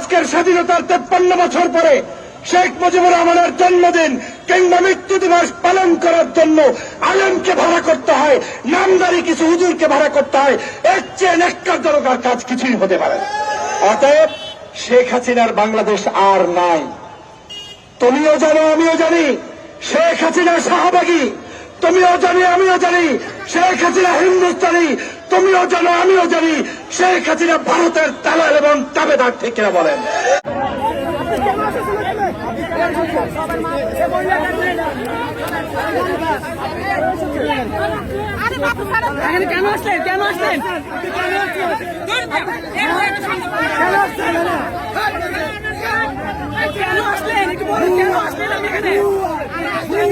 আজকের স্বাধীনতার তেপ্পান্ন বছর পরে শেখ মুজিবুর রহমানের জন্মদিন কিংবা মৃত্যু দিবস পালন করার জন্য আলমকে ভাড়া করতে হয়, নামদারি কিছু হুজুরকে ভাড়া করতে হয়, এর চেয়ে নেককারজনকার কাজ কিছুই হতে পারে অতএব শেখ হাসিনার বাংলাদেশ আর নাই। তুমিও জানো, আমিও জানি, শেখ হাসিনা শাহবাগী। তুমিও জানি, আমিও জানি, শেখ হাসিনা হিন্দুস্তানি। তুমিও জানো, আমিও জানি শেখ হাসিনা ভারতের তালাল এবং তাবেদার ঠিক কিনা বলেন? কেন আসলেন? কেন আসলেন? কেন আসলেন?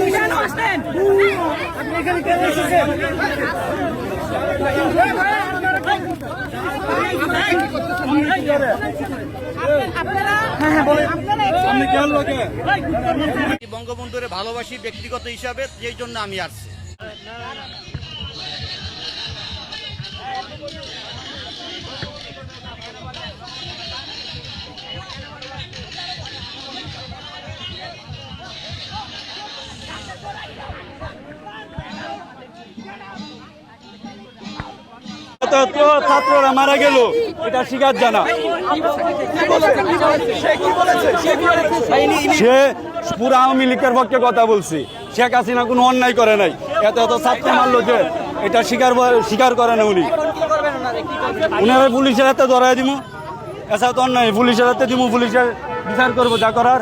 কেন আসলেন? এখানে কেন এসেছেন বঙ্গবন্ধুরে ভালোবাসি ব্যক্তিগত হিসাবে সেই জন্য আমি আসছি। ছাত্ররা মারা গেল। এটা স্বীকার জানা। সে পুরো আওয়ামী লীগের পক্ষে কথা বলছি। শেখ হাসিনা কোনো অন্যায় করে নাই। এত এত ছাত্র মারলো যে এটা স্বীকার স্বীকার করে না উনি। উনারা পুলিশের হাতে ধরাই দিব এছাড়া তো অন্যায়। পুলিশের হাতে দিব পুলিশের বিচার করব যা করার।